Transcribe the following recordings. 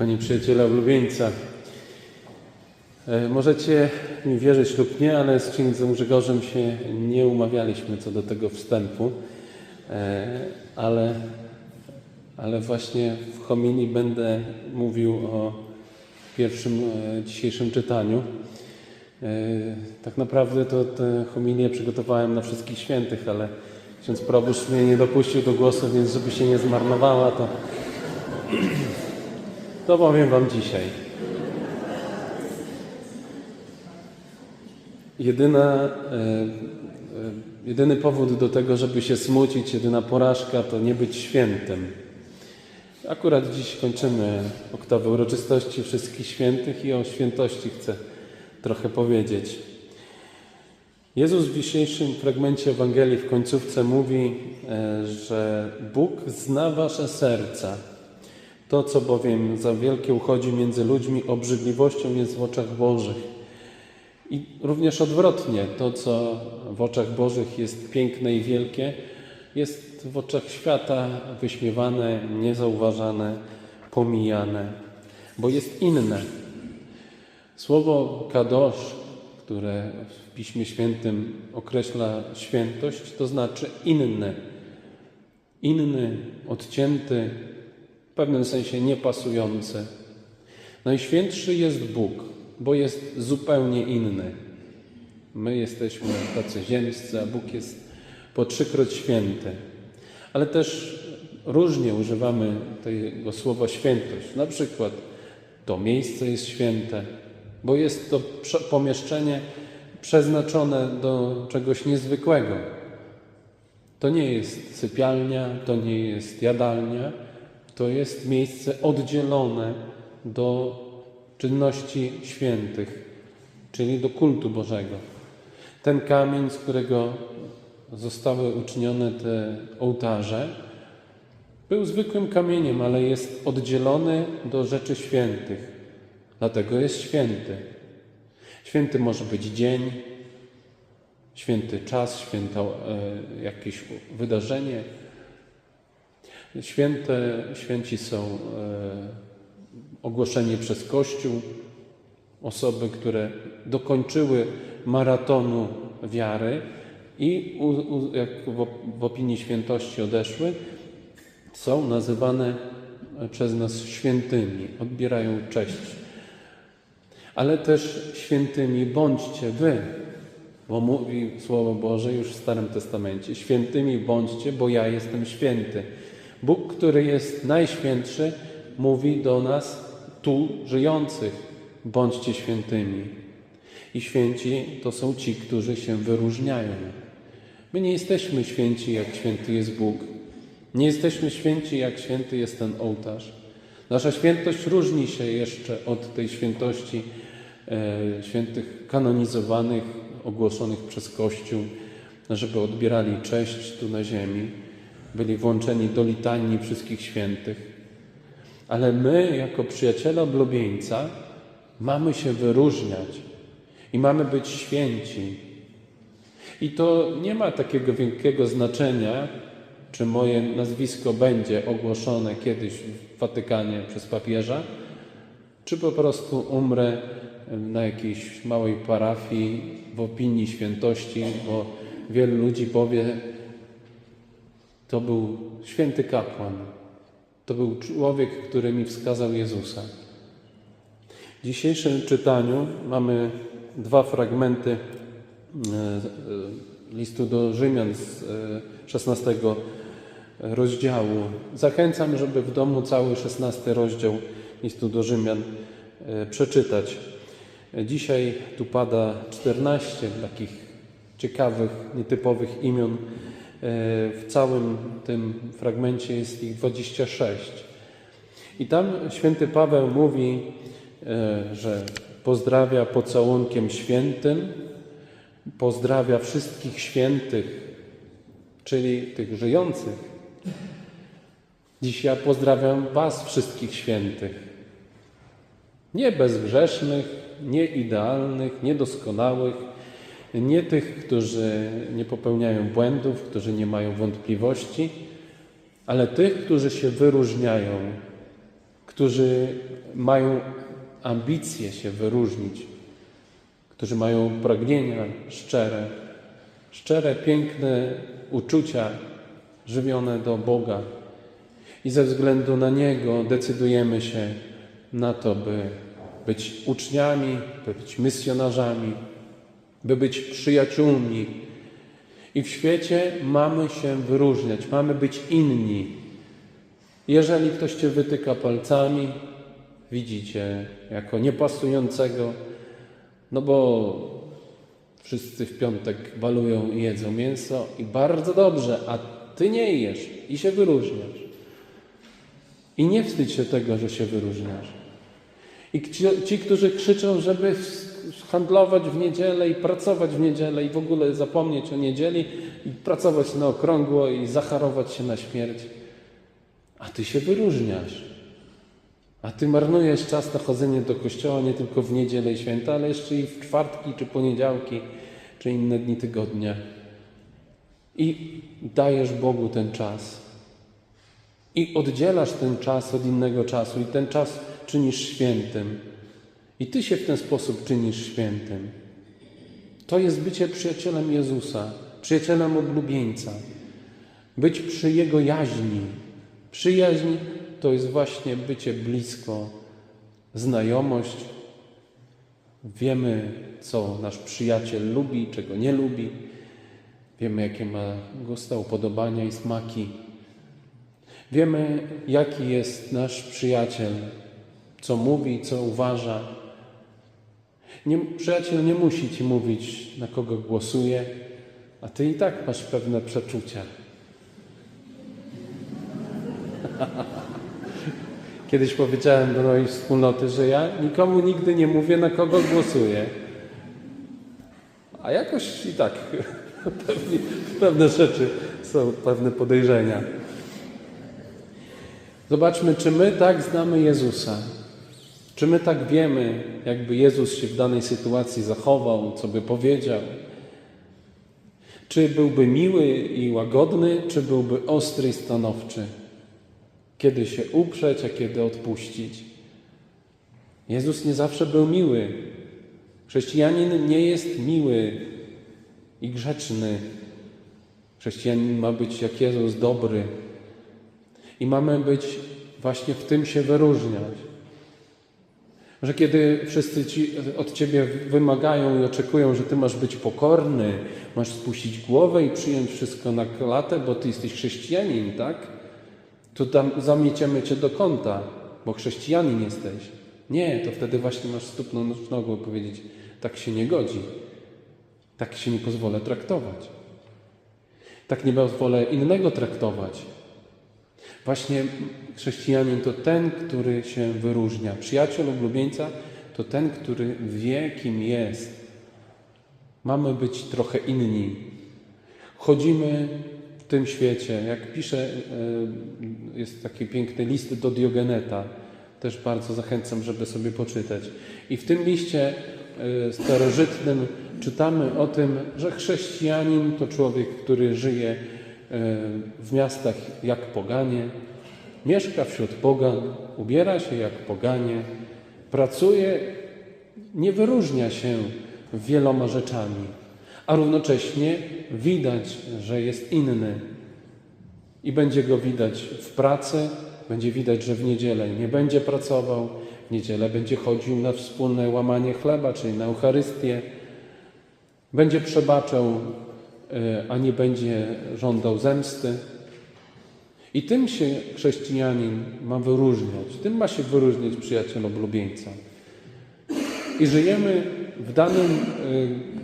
Kochani przyjaciele ulubieńca, e, możecie mi wierzyć lub nie, ale z księdzem Grzegorzem się nie umawialiśmy co do tego wstępu, E, ale, ale właśnie w homilii będę mówił o pierwszym e, dzisiejszym czytaniu. Tak naprawdę to tę homilię przygotowałem na wszystkich świętych, ale ksiądz proboszcz mnie nie dopuścił do głosu, więc żeby się nie zmarnowała, to, to powiem Wam dzisiaj. Jedyna, e, e, jedyny powód do tego, żeby się smucić, jedyna porażka to nie być świętym. Akurat dziś kończymy oktawę uroczystości wszystkich świętych i o świętości chcę trochę powiedzieć. Jezus w dzisiejszym fragmencie Ewangelii w końcówce mówi, e, że Bóg zna wasze serca. To, co bowiem za wielkie uchodzi między ludźmi, obrzydliwością jest w oczach Bożych. I również odwrotnie, to, co w oczach Bożych jest piękne i wielkie, jest w oczach świata wyśmiewane, niezauważane, pomijane, bo jest inne. Słowo kadosz, które w Piśmie Świętym określa świętość, to znaczy inny. Inny, odcięty, pewnym sensie niepasujący. Najświętszy jest Bóg, bo jest zupełnie inny. My jesteśmy tacy ziemscy, a Bóg jest po trzykroć święty. Ale też różnie używamy tego słowa świętość. Na przykład to miejsce jest święte, bo jest to pomieszczenie przeznaczone do czegoś niezwykłego. To nie jest sypialnia, to nie jest jadalnia, to jest miejsce oddzielone do czynności świętych, czyli do kultu Bożego. Ten kamień, z którego zostały uczynione te ołtarze, był zwykłym kamieniem, ale jest oddzielony do rzeczy świętych. Dlatego jest święty. Święty może być dzień, święty czas, święto e, jakieś wydarzenie. Święte, święci są e, ogłoszeni przez Kościół, osoby, które dokończyły maratonu wiary i u, u, jak w, w opinii świętości odeszły, są nazywane przez nas świętymi, odbierają cześć. Ale też świętymi bądźcie wy, bo mówi Słowo Boże już w Starym Testamencie: Świętymi bądźcie, bo ja jestem święty. Bóg, który jest najświętszy, mówi do nas tu żyjących: bądźcie świętymi. I święci to są ci, którzy się wyróżniają. My nie jesteśmy święci, jak święty jest Bóg. Nie jesteśmy święci, jak święty jest ten ołtarz. Nasza świętość różni się jeszcze od tej świętości e, świętych kanonizowanych, ogłoszonych przez Kościół, żeby odbierali cześć tu na ziemi, byli włączeni do litanii wszystkich świętych. Ale my, jako przyjaciele oblubieńca, mamy się wyróżniać i mamy być święci. I to nie ma takiego wielkiego znaczenia, czy moje nazwisko będzie ogłoszone kiedyś w Watykanie przez papieża, czy po prostu umrę na jakiejś małej parafii w opinii świętości, bo wielu ludzi powie, to był święty kapłan, to był człowiek, który mi wskazał Jezusa. W dzisiejszym czytaniu mamy dwa fragmenty e, e, listu do Rzymian z e, 16 rozdziału. Zachęcam, żeby w domu cały 16 rozdział listu do Rzymian e, przeczytać. Dzisiaj tu pada 14 takich ciekawych, nietypowych imion. E, W całym tym fragmencie jest ich 26. I tam święty Paweł mówi, e, że pozdrawia pocałunkiem świętym, pozdrawia wszystkich świętych, czyli tych żyjących. Dziś ja pozdrawiam Was, wszystkich świętych. Nie bezgrzesznych, nie idealnych, niedoskonałych, nie tych, którzy nie popełniają błędów, którzy nie mają wątpliwości, ale tych, którzy się wyróżniają, którzy mają ambicje się wyróżnić, którzy mają pragnienia szczere, szczere, piękne uczucia żywione do Boga. I ze względu na Niego decydujemy się na to, by być uczniami, by być misjonarzami, by być przyjaciółmi. I w świecie mamy się wyróżniać, mamy być inni. Jeżeli ktoś Cię wytyka palcami, widzicie jako niepasującego, no bo wszyscy w piątek balują i jedzą mięso i bardzo dobrze, a Ty nie jesz i się wyróżniasz. I nie wstydź się tego, że się wyróżniasz. I ci, którzy krzyczą, żeby handlować w niedzielę i pracować w niedzielę i w ogóle zapomnieć o niedzieli i pracować na okrągło i zacharować się na śmierć. A ty się wyróżniasz. A ty marnujesz czas na chodzenie do kościoła nie tylko w niedzielę i święta, ale jeszcze i w czwartki, czy poniedziałki, czy inne dni tygodnia. I dajesz Bogu ten czas. I oddzielasz ten czas od innego czasu, i ten czas czynisz świętym. I ty się w ten sposób czynisz świętym. To jest bycie przyjacielem Jezusa, przyjacielem oblubieńca. Być przy Jego jaźni. Przyjaźń to jest właśnie bycie blisko, znajomość. Wiemy, co nasz przyjaciel lubi, czego nie lubi. Wiemy, jakie ma gusta, upodobania i smaki. Wiemy, jaki jest nasz przyjaciel, co mówi, co uważa. Nie, przyjaciel nie musi ci mówić, na kogo głosuje, a ty i tak masz pewne przeczucia. Kiedyś powiedziałem do mojej wspólnoty, że ja nikomu nigdy nie mówię, na kogo głosuję. A jakoś i tak pewnie, pewne rzeczy są, pewne podejrzenia. Zobaczmy, czy my tak znamy Jezusa. Czy my tak wiemy, jakby Jezus się w danej sytuacji zachował, co by powiedział? Czy byłby miły i łagodny, czy byłby ostry i stanowczy? Kiedy się uprzeć, a kiedy odpuścić? Jezus nie zawsze był miły. Chrześcijanin nie jest miły i grzeczny. Chrześcijanin ma być jak Jezus dobry. I mamy być właśnie w tym się wyróżniać. Że kiedy wszyscy ci od ciebie wymagają i oczekują, że ty masz być pokorny, masz spuścić głowę i przyjąć wszystko na klatę, bo ty jesteś chrześcijanin, tak? To tam zamieciemy cię do kąta, bo chrześcijanin jesteś. Nie, to wtedy właśnie masz stuknąć nogą powiedzieć, tak się nie godzi. Tak się nie pozwolę traktować. Tak nie pozwolę innego traktować. Właśnie chrześcijanin to ten, który się wyróżnia. Przyjaciel ulubieńca to ten, który wie, kim jest. Mamy być trochę inni. Chodzimy w tym świecie. Jak pisze, jest taki piękny list do Diogeneta. Też bardzo zachęcam, żeby sobie poczytać. I w tym liście starożytnym czytamy o tym, że chrześcijanin to człowiek, który żyje w miastach jak poganie, mieszka wśród pogan, ubiera się jak poganie, pracuje, nie wyróżnia się wieloma rzeczami, a równocześnie widać, że jest inny. I będzie go widać w pracy, będzie widać, że w niedzielę nie będzie pracował, w niedzielę będzie chodził na wspólne łamanie chleba, czyli na Eucharystię, będzie przebaczał a nie będzie żądał zemsty. I tym się chrześcijanin ma wyróżniać. Tym ma się wyróżniać przyjaciel oblubieńca. I żyjemy w danym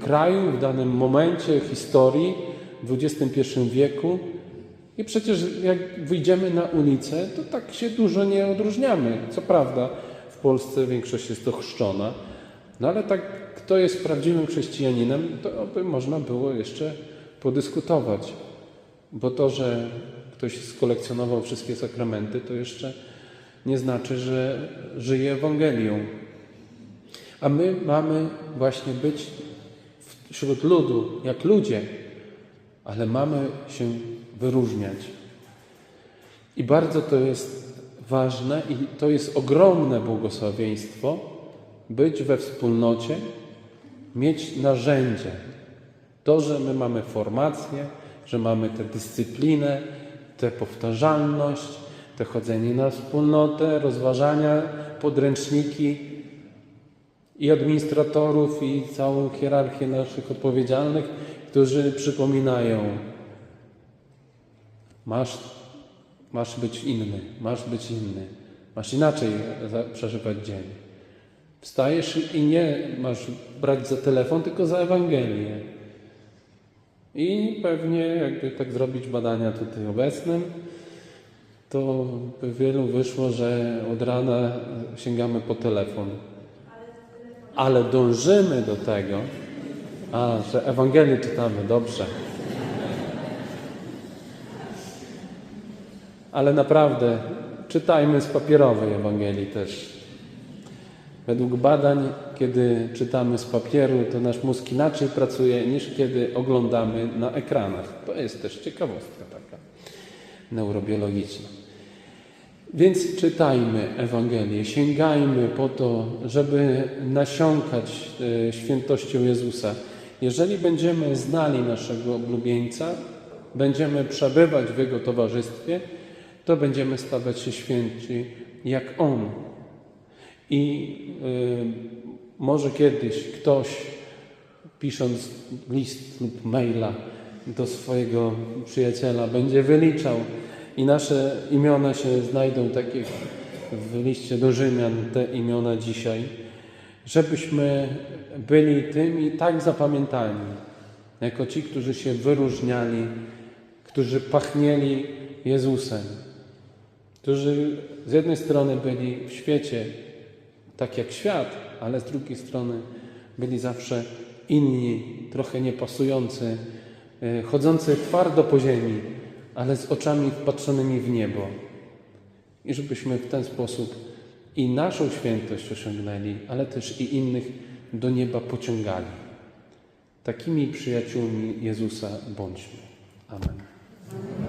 kraju, w danym momencie historii, w XXI wieku. I przecież jak wyjdziemy na ulicę, to tak się dużo nie odróżniamy. Co prawda w Polsce większość jest to chrzczona, no ale tak kto jest prawdziwym chrześcijaninem, to by można było jeszcze podyskutować. Bo to, że ktoś skolekcjonował wszystkie sakramenty, to jeszcze nie znaczy, że żyje Ewangelią. A my mamy właśnie być wśród ludu, jak ludzie, ale mamy się wyróżniać. I bardzo to jest ważne i to jest ogromne błogosławieństwo być we wspólnocie, mieć narzędzie. To, że my mamy formację, że mamy tę dyscyplinę, tę powtarzalność, te chodzenie na wspólnotę, rozważania, podręczniki i administratorów, i całą hierarchię naszych odpowiedzialnych, którzy przypominają: masz, masz być inny, masz być inny, masz inaczej przeżywać dzień. Wstajesz i nie masz brać za telefon, tylko za Ewangelię. I pewnie, jakby tak zrobić badania tutaj obecnym, to by wielu wyszło, że od rana sięgamy po telefon. Ale dążymy do tego, a, że Ewangelię czytamy, dobrze. Ale naprawdę, czytajmy z papierowej Ewangelii też. Według badań, kiedy czytamy z papieru, to nasz mózg inaczej pracuje niż kiedy oglądamy na ekranach. To jest też ciekawostka taka neurobiologiczna. Więc czytajmy Ewangelię, sięgajmy po to, żeby nasiąkać e, świętością Jezusa. Jeżeli będziemy znali naszego oblubieńca, będziemy przebywać w Jego towarzystwie, to będziemy stawać się święci jak On. I y, może kiedyś ktoś, pisząc list lub maila do swojego przyjaciela, będzie wyliczał i nasze imiona się znajdą, tak jak w liście do Rzymian, te imiona dzisiaj, żebyśmy byli tymi tak zapamiętani, jako ci, którzy się wyróżniali, którzy pachnieli Jezusem, którzy z jednej strony byli w świecie tak jak świat, ale z drugiej strony byli zawsze inni, trochę niepasujący, e, chodzący twardo po ziemi, ale z oczami wpatrzonymi w niebo. I żebyśmy w ten sposób i naszą świętość osiągnęli, ale też i innych do nieba pociągali. Takimi przyjaciółmi Jezusa bądźmy. Amen.